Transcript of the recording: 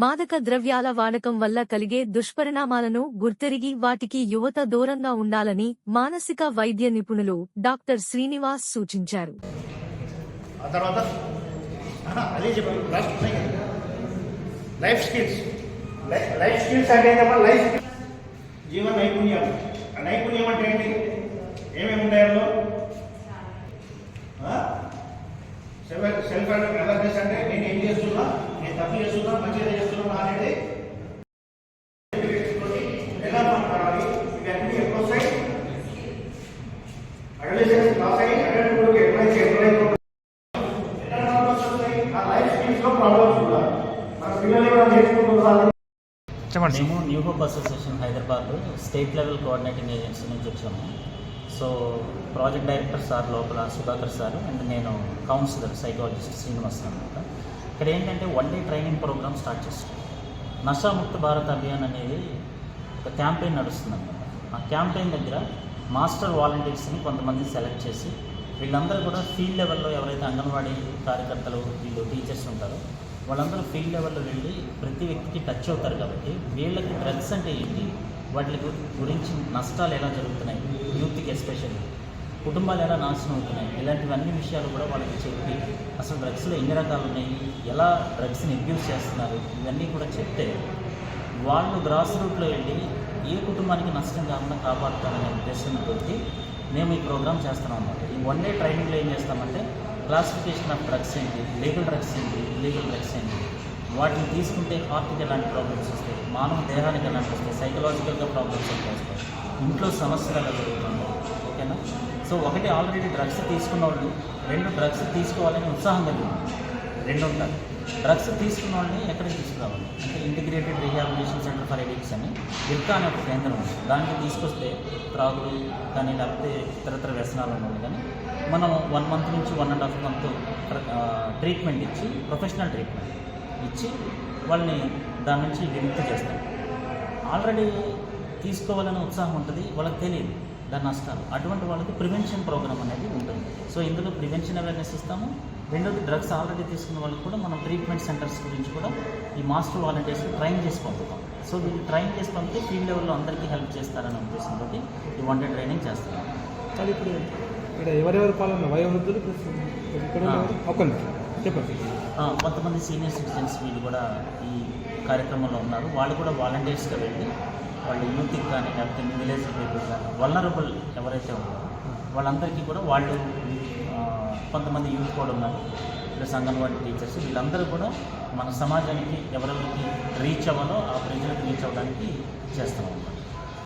మాదక ద్రవ్యాల వాడకం వల్ల కలిగే దుష్పరిణామాలను గుర్తెరిగి వాటికి యువత దూరంగా ఉండాలని మానసిక వైద్య నిపుణులు డాక్టర్ శ్రీనివాస్ సూచించారు. లైఫ్ స్కిల్స్ లైఫ్ స్కిల్స్ అంటే లైఫ్ జీవన నైపుణ్యం ఆ నైపుణ్యం అంటే ఏంటి? ఏమేమి అందులో? సెల్ఫ్ అవేర్నెస్ అంటే నేను ఏం చేస్తున్నా? నేను తప్పు చేస్తున్నా మంచిగా అనేది ఎలా మాట్లాడాలి? ఇవన్నీ ఎప్పుడు వస్తాయి అడలేసెన్స్ క్లాస్ అయ్యి అడల్ట్కి ఎప్పుడైతే ఎప్పుడైతే ఎక్కడ ప్రాబ్లమ్స్ వస్తాయి ఆ లైఫ్ స్కిల్స్లో ప్రాబ్లమ్స్ కూడా మన పిల్లలు కూడా నేర్చుకుంటున్నారు చెప్పండి. మేము new hope association Hyderabad state level coordinating agency నుంచి వచ్చాము. సో ప్రాజెక్ట్ డైరెక్టర్ సార్ లోపల సుధాకర్ సార్ అండ్ నేను కౌన్సిలర్ సైకాలజిస్ట్ శ్రీనివాస్ అనమాట ఇక్కడ ఏంటంటే one day training program start చేస్తాం నషాముక్త భారత్ అభియాన్ అనేది ఒక క్యాంపెయిన్ నడుస్తుందన్నమాట. ఆ క్యాంపెయిన్ దగ్గర మాస్టర్ వాలంటీర్స్ని కొంతమంది సెలెక్ట్ చేసి వీళ్ళందరూ కూడా ఫీల్డ్ లెవెల్లో ఎవరైతే అంగన్వాడీ కార్యకర్తలు వీళ్ళు టీచర్స్ ఉంటారో వాళ్ళందరూ ఫీల్డ్ లెవెల్లో వెళ్ళి ప్రతి వ్యక్తికి టచ్ అవుతారు కాబట్టి వీళ్ళకి డ్రగ్స్ అంటే ఏంటి? వాటి గురించి నష్టాలు ఎలా జరుగుతున్నాయి? యూత్కి ఎస్పెషల్లీ. కుటుంబాలు ఎలా నాశనం అవుతున్నాయి? ఇలాంటివన్నీ విషయాలు కూడా వాళ్ళకి చెప్పి అసలు డ్రగ్స్లో ఎన్ని రకాలు ఉన్నాయి? ఎలా డ్రగ్స్ని అబ్యూస్ చేస్తున్నారు? ఇవన్నీ కూడా చెప్తే వాళ్ళు గ్రాస్ రూట్లో వెళ్ళి ఏ కుటుంబానికి నష్టం కాకుండా కాపాడుతారనే ఉద్దేశంతో మేము ఈ ప్రోగ్రామ్ చేస్తున్నాం అన్నమాట. ఈ వన్ డే ట్రైనింగ్లో ఏం చేస్తామంటే క్లాసిఫికేషన్ ఆఫ్ డ్రగ్స్ ఏంటి? లీగల్ డ్రగ్స్ ఏంటి? ఇల్లీగల్ డ్రగ్స్ ఏంటి? వాటిని తీసుకుంటే హార్ట్కి ఎలాంటి ప్రాబ్లమ్స్ వస్తాయి? మానవ దేహానికి ఎలాంటి వస్తాయి? సైకలాజికల్గా ప్రాబ్లమ్స్ ఎంత వస్తాయి ఇంట్లో సమస్యలు ఎలా జరుగుతుంది ఓకేనా? సో ఒకటి ఆల్రెడీ డ్రగ్స్ తీసుకున్న వాళ్ళు రెండు డ్రగ్స్ తీసుకోవాలని ఉత్సాహం కలిగింది. రెండు ఉంటారు డ్రగ్స్ తీసుకున్న వాళ్ళని ఎక్కడికి తీసుకురావాలి? అంటే integrated rehabilitation centre for addicts అని ఇల్కా అనే ఒక కేంద్రం ఉంది. దానికి తీసుకొస్తే త్రాగుడు కానీ లేకపోతే ఇతరతర వ్యసనాలు ఉన్నవాళ్ళు కానీ మనం వన్ మంత్ నుంచి one and half month treatment ఇచ్చి ప్రొఫెషనల్ ట్రీట్మెంట్ ఇచ్చి వాళ్ళని దాని నుంచి విముక్తి చేస్తాం. ఆల్రెడీ తీసుకోవాలనే ఉత్సాహం ఉంటుంది వాళ్ళకి తెలియదు. దాని నష్టాలు. అటువంటి వాళ్ళకి ప్రివెన్షన్ ప్రోగ్రామ్ అనేది ఉంటుంది. సో ఇందులో ప్రివెన్షన్ అవేర్నెస్ ఇస్తాము. రెండోది డ్రగ్స్ ఆల్రెడీ తీసుకున్న వాళ్ళకి కూడా మనం ట్రీట్మెంట్ సెంటర్స్ గురించి కూడా ఈ మాస్టర్ వాలంటీర్స్ ట్రైన్ చేసి పంపుతాం. సో వీళ్ళు ట్రైన్ చేసి పంపితే ఫీల్డ్ లెవెల్లో అందరికీ హెల్ప్ చేస్తారనే ఉద్దేశంతో ఈ వన్ డే ట్రైనింగ్ చేస్తున్నాం అది ఇప్పుడు ఇక్కడ ఎవరెవరు పాలన వయోవృద్ధులు చెప్పండి. కొంతమంది సీనియర్ సిటిజన్స్ వీళ్ళు కూడా ఈ కార్యక్రమంలో ఉన్నారు. వాళ్ళు కూడా వాలంటీర్స్గా వెళ్ళి వాళ్ళ యూత్కి కానీ లేకపోతే విలేజ్ పీపుల్ కానీ వల్నరబుల్ ఎవరైతే ఉన్నారో వాళ్ళందరికీ కూడా వాళ్ళు కొంతమంది యూత్ కూడా ఉన్నారు. Plus anganwadi teachers. వీళ్ళందరూ కూడా మన సమాజానికి ఎవరెవరికి రీచ్ అవ్వాలో ఆ ప్రజలకు రీచ్ అవ్వడానికి చేస్తున్నాం అన్నమాట.